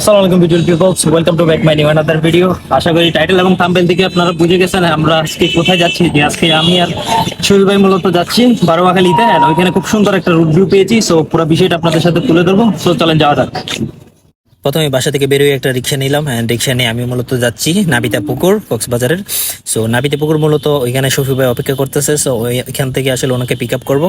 আসসালামু আলাইকুম video peoples welcome to back my new another video আশা করি টাইটেল এবং থাম্বেল থেকে আপনারা বুঝে গেছেন আমরা আজকে কোথায় যাচ্ছি, যে আজকে আমি আর শহীদ ভাই মূলত যাচ্ছি বারোয়াখালীতে আর ওইখানে খুব সুন্দর একটা রুট ভিউ পেয়েছি সো পুরো বিষয়টা আপনাদের সাথে তুলে ধরবো সো চলেন যাওয়া যাক। প্রথমে বাসা থেকে বেরোয় একটা রিক্সা নিলাম রিক্সা নিয়ে আমি মূলত যাচ্ছি নাবিতা পুকুর, কক্সবাজারের। সো নাবিতা পুকুর মূলত ওইখানে শফি ভাই অপেক্ষা করতেছে সো ওইখান থেকে আসলে ওনাকে পিক আপ করব।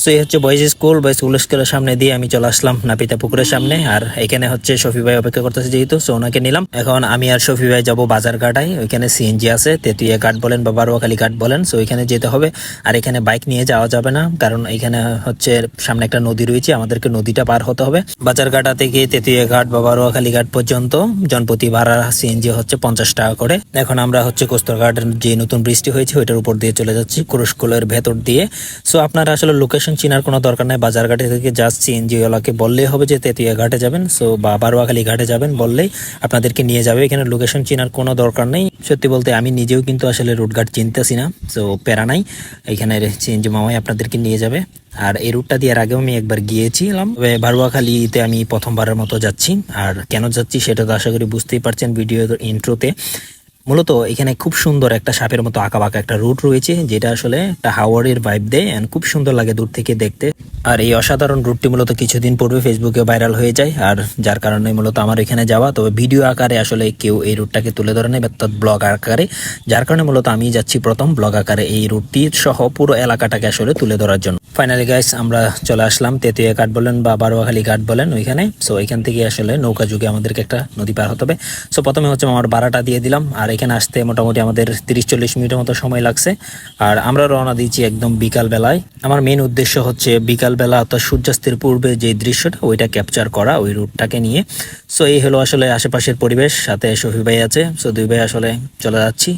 সো এই হচ্ছে বয়েজ স্কুল বয়েজ স্কুল স্কুলের সামনে দিয়ে আমি চলে আসলাম নাবিতা পুকুরের সামনে, আর এখানে হচ্ছে শফি ভাই অপেক্ষা করতেছে যেহেতু সো ওনাকে নিলাম। এখন আমি আর শফি ভাই যাব বাজার ঘাটায়, ওইখানে সিএনজি আছে তেতুইয়া ঘাট বলেন বা বারোয়াখালী ঘাট বলেন সো ওইখানে যেতে হবে। আর এখানে বাইক নিয়ে যাওয়া যাবে না, কারণ এখানে হচ্ছে সামনে একটা নদী রয়েছে, আমাদেরকে নদীটা পার হতে হবে। বাজার ঘাটা থেকে তেতুইয়া ঘাট বা বারোয়াখালী ঘাট পর্যন্ত জনপ্রতি ভাড়া সিএনজি হচ্ছে পঞ্চাশ টাকা করে। এখন আমরা হচ্ছে কোস্তরঘাটের যে নতুন বৃষ্টি হয়েছে, ওইটার উপর দিয়ে চলে যাচ্ছি, কুরুশকুলের ভেতর দিয়ে। সো আপনারা আসলে লোকেশন চেনার কোনো দরকার নাই বাজার ঘাটে থেকে জাস্ট সিএনজি ওয়ালাকে বললেই হবে যে তেতুইয়া ঘাটে যাবেন। সো বা বারোয়াখালী ঘাটে যাবেন বললেই আপনাদেরকে নিয়ে যাবে। এখানে লোকেশন চেনার কোনো দরকার নেই। সত্যি বলতে আমি নিজেও কিন্তু আসলে রুটঘাট চিনতেছি না সো প্যারা নাই। এখানে সিএনজি মামাই আপনাদেরকে নিয়ে যাবে। আর এই রুটটা দিয়ে আগেও আমি একবার গিয়েছিলাম। তবে বারুয়াখালীতে আমি প্রথমবারের মতো যাচ্ছি। আর কেন যাচ্ছি সেটা তো আশা করি বুঝতেই পারছেন ভিডিও ইন্ট্রোতে মূলত এখানে খুব সুন্দর একটা সাপের মতো আঁকা বাঁকা একটা রুট রয়েছে, যেটা আসলে একটা হাওয়ারের ভাইব দেয় এন্ড খুব সুন্দর লাগে দূর থেকে দেখতে। আর এই অসাধারণ রুটটি মূলত কিছুদিন পূর্বে ফেসবুকে ভাইরাল হয়ে যায় আর যার কারণে মূলত আমার এখানে যাওয়া, তবে ভিডিও আকারে আসলে কেউ এই রুটটাকে তুলে ধরে নেই অর্থাৎ ব্লগ আকারে। যার কারণে মূলত আমি যাচ্ছি প্রথম ব্লগ আকারে এই রুটটি সহ পুরো এলাকাটাকে আসলে তুলে ধরার জন্য। ফাইনালি গাইস আমরা চলে আসলাম তেতুয়া ঘাট বলেন বা বারোয়াখালী ঘাট বলেন ওইখানে। সো এখান থেকে আসলে নৌকা যুগে আমাদেরকে একটা নদী পার হতে হবে। সো প্রথমে হচ্ছে আমার ভাড়াটা দিয়ে দিলাম। আর এখানে আসতে মোটামুটি আমাদের তিরিশ চল্লিশ মিনিটের মতো সময় লাগছে। আর আমরা রওনা দিয়েছি একদম বিকাল বেলায় আমার মেন উদ্দেশ্য হচ্ছে বিকাল বেলা অর্থাৎ সূর্যাস্তের পূর্বে যে দৃশ্যটা, ওইটা ক্যাপচার করা, ওই রুটটাকে নিয়ে। সো এই হলো আসলে আশেপাশের পরিবেশ, সাথে শফি ভাই আছে। সো দুই ভাই আসলে চলে যাচ্ছি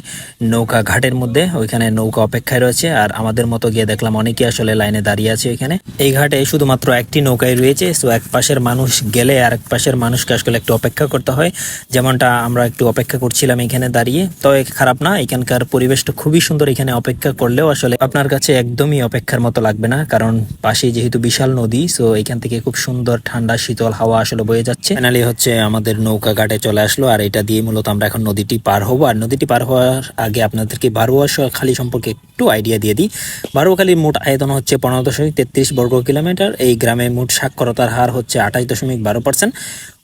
নৌকা ঘাটের মধ্যে, ওইখানে নৌকা অপেক্ষায় রয়েছে। আর আমাদের মতো গিয়ে দেখলাম অনেকে আসলে লাইনে দাঁড়িয়ে আছে ওইখানে এই ঘাটে শুধুমাত্র একটি নৌকাই রয়েছে সো এক পাশের মানুষ গেলে আর এক পাশের মানুষকে আসলে একটু অপেক্ষা করতে হয়। যেমনটা আমরা একটু অপেক্ষা করছিলাম এখানে দাঁড়িয়ে। তো খারাপ না, এখানকার পরিবেশটা খুবই সুন্দর, এখানে অপেক্ষা করলেও আসলে আপনার কাছে একদমই অপেক্ষার মতো লাগবে না। কারণ পাশে যেহেতু বিশাল নদী সো এখান থেকে খুব সুন্দর ঠান্ডা শীতল হাওয়া আসলে বয়ে যাচ্ছে। ফাইনালি হচ্ছে আমাদের নৌকা ঘাটে চলে আসলো, আর এটা দিয়ে মূলত আমরা এখন নদীটি পার হব। আর নদীটি পার হওয়ার আগে আপনাদেরকে বারোয়া খালি সম্পর্কে একটু আইডিয়া দিয়ে দিই। বারোয়াখালীর মোট আয়তন হচ্ছে পনেরো দশমিক তেত্রিশ বর্গ কিলোমিটার। এই গ্রামের মোট সাক্ষরতার হার হচ্ছে আঠাশ দশমিক বারো পার্সেন্ট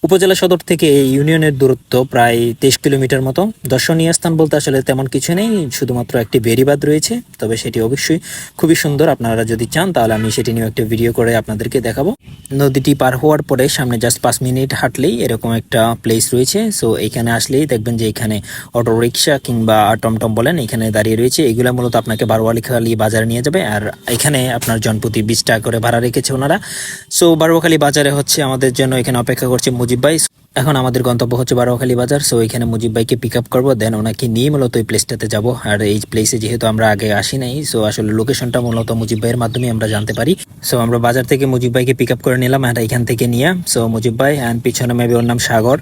উপজেলা সদর থেকে এই ইউনিয়নের দূরত্ব প্রায় তেইশ কিলোমিটার মতো। দর্শনীয় স্থান বলতে আসলে তেমন কিছু নেই, শুধুমাত্র একটি বেরিবাদ রয়েছে, তবে সেটি অবশ্যই খুবই সুন্দর। আপনারা যদি চান, তাহলে আমি সেটি নিয়ে একটা ভিডিও করে আপনাদেরকে দেখাবো। নদীটি পার হওয়ার পরে সামনে জাস্ট পাঁচ মিনিট হাঁটলেই এরকম একটা প্লেস রয়েছে। সো এখানে আসলেই দেখবেন যে এখানে অটো রিক্সা কিংবা টমটম বলেন, এখানে দাঁড়িয়ে রয়েছে। এগুলো মূলত আপনাকে বারোয়ালিখালি বাজারে নিয়ে যাবে, আর এখানে আপনার জনপ্রতি বিশ টাকা করে ভাড়া রেখেছে ওনারা। সো বারোয়াখালী বাজারে হচ্ছে আমাদের জন্য এখানে অপেক্ষা করছে মুজিব ভাই এখন আমাদের গন্তব্য হচ্ছে বারোয়াখালী বাজার সো এখানে মুজিব ভাইকে পিক আপ করব দেন ওনাকে নিয়ে মূলত এই প্লেসটাতে যাব। আর এই প্লেসে যেহেতু আমরা আগে আসি নাই সো আসলে লোকেশনটা মূলত মুজিব ভাইয়ের মাধ্যমে আমরা জানতে পারি। সো আমরা বাজার থেকে মুজিব ভাইকে পিক আপ করে নিলাম আর এখান থেকে নিয়ে সো মুজিব ভাই অ্যান্ড পিছনে মেবি ওর নাম সাগর।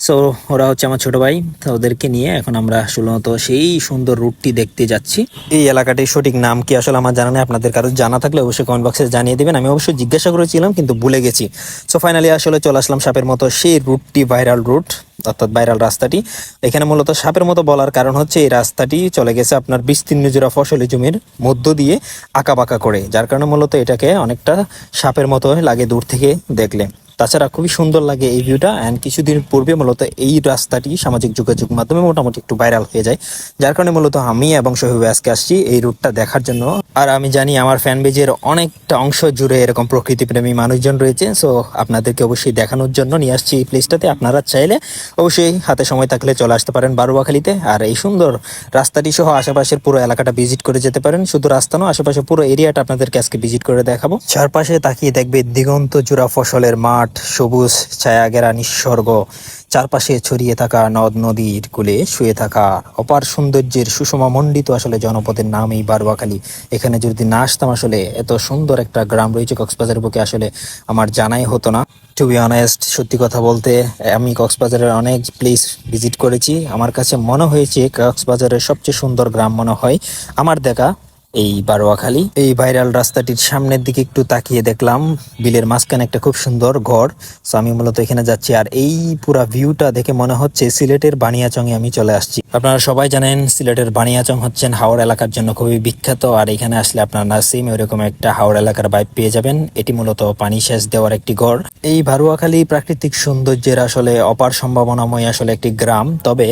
সো ওরা হচ্ছে আমার ছোট ভাই ওদেরকে নিয়ে এখন আমরা শুধুমাত্র সেই সুন্দর রুটটি দেখতে যাচ্ছি। এই এলাকাটির সঠিক নাম কি আসলে আমার জানা নেই, আপনাদের কারও জানা থাকলে অবশ্যই কমেন্ট বক্সে জানিয়ে দেবেন। আমি অবশ্যই জিজ্ঞাসা করেছিলাম, কিন্তু ভুলে গেছি। সো ফাইনালি আসলে চলে আসলাম সাপের মতো সেই রুটটি ভাইরাল রুট অর্থাৎ ভাইরাল রাস্তাটি। এখানে মূলত সাপের মতো বলার কারণ হচ্ছে এই রাস্তাটি চলে গেছে আপনার বিস্তীর্ণ জোড়া ফসলি জমির মধ্য দিয়ে আঁকা বাঁকা করে, যার কারণে মূলত এটাকে অনেকটা সাপের মতো লাগে দূর থেকে দেখলে। তাছাড়া খুবই সুন্দর লাগে এই ভিউটা অ্যান্ড কিছুদিন পূর্বে মূলত এই রাস্তাটি সামাজিক যোগাযোগ মাধ্যমে মোটামুটি একটু ভাইরাল হয়ে যায়। যার কারণে মূলত আমি এবং শহীদ আজকে আসছি এই রুটটা দেখার জন্য। আর আমি জানি আমার ফ্যান বেজের অনেকটা অংশ জুড়ে এরকম প্রকৃতি প্রেমী মানুষজন রয়েছে সো আপনাদেরকে অবশ্যই দেখানোর জন্য নিয়ে আসছি এই প্লেসটাতে আপনারা চাইলে অবশ্যই হাতে সময় থাকলে চলে আসতে পারেন বারুয়াখালীতে। আর এই সুন্দর রাস্তাটি সহ আশেপাশের পুরো এলাকাটা ভিজিট করে যেতে পারেন। শুধু রাস্তা নয় আশেপাশে পুরো এরিয়াটা আপনাদেরকে আজকে ভিজিট করে দেখাবো। চারপাশে তাকিয়ে দেখবে দিগন্ত জোড়া ফসলের মাঠ সবুজ ছায়া ঘেরা নিঃস্বর্গ চারপাশে ছড়িয়ে থাকা নদ নদীর কূলে শুয়ে থাকা অপার সৌন্দর্যের সুষমা মণ্ডিত আসলে জনপদের এই বারুয়াখালী। এখানে যদি না আসতাম আসলে এত সুন্দর একটা গ্রাম রয়েছে কক্সবাজারের বুকে আসলে আমার জানাই হতো না। টু বি অনেস্ট সত্যি কথা বলতে, আমি কক্সবাজারের অনেক প্লেস ভিজিট করেছি। আমার কাছে মনে হয়েছে কক্সবাজারের সবচেয়ে সুন্দর গ্রাম মনে হয়। আমার দেখা এই বারোয়াখালী। এই ভাইরাল রাস্তাটির সামনের দিকে একটু তাকিয়ে দেখলাম। বিলের মাঝখানে একটা খুব সুন্দর ঘর। সো আমি মূলত এখানে যাচ্ছি আর এই পুরা ভিউটা দেখে মনে হচ্ছে সিলেটের বানিয়াচং এ আমি চলে আসছি। আপনারা সবাই জানেন সিলেটের বানিয়াচং হচ্ছেন হাওড় এলাকার জন্য খুবই বিখ্যাত। আর এখানে আসলে আপনার নাসিম এরকম একটা হাওড় এলাকার বাইপ পেয়ে যাবেন। এটি মূলত পানি সেচ দেওয়ার একটি ঘর। এই ভারুয়াখালী প্রাকৃতিক সৌন্দর্যের আসলে অপার সম্ভাবনাময় আসলে একটি গ্রাম। তবে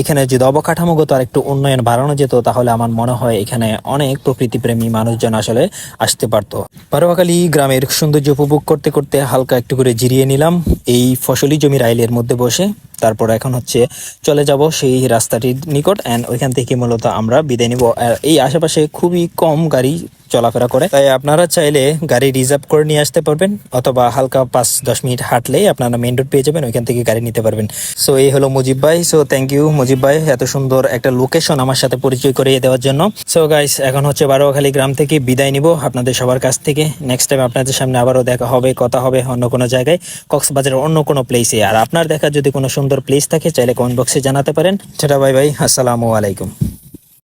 এখানে যদি অবকাঠামোগত আর একটু উন্নয়ন বাড়ানো যেত, তাহলে আমার মনে হয় এখানে অনেক প্রকৃতিপ্রেমী মানুষজন আসলে আসতে পারত। পারোয়াখালী গ্রামের সৌন্দর্য উপভোগ করতে করতে হালকা একটু করে জিরিয়ে নিলাম। এই ফসলি জমির আইলের মধ্যে বসে তারপর এখন হচ্ছে চলে যাব সেই রাস্তাটির নিকট অ্যান্ড ওইখান থেকে মূলত আমরা বিদায় নিব। এই আশেপাশে খুবই কম গাড়ি চলাফেরা করে। তাই আপনারা চাইলে গাড়ি রিজার্ভ করে নিয়ে আসতে পারবেন অথবা হালকা পাঁচ দশ মিনিট হাঁটলেই আপনারা মেন রোড পেয়ে যাবেন, ওইখান থেকে গাড়ি নিতে পারবেন। সো এই হলো মুজিব ভাই। সো থ্যাংক ইউ মুজিব ভাই, এত সুন্দর একটা লোকেশন আমার সাথে পরিচয় করিয়ে দেওয়ার জন্য। সো গাইস এখন হচ্ছে বারোয়াখালী গ্রাম থেকে বিদায় নিব আপনাদের সবার কাছ থেকে। নেক্সট টাইম আপনাদের সামনে আবারও দেখা হবে, কথা হবে অন্য কোনো জায়গায়, কক্সবাজারের অন্য কোনো প্লেসে আর আপনার দেখা যদি কোনো সুন্দর প্লেস থাকে চাইলে কমেন্ট বক্সে জানাতে পারেন সেটা ভাই ভাই আসসালামু আলাইকুম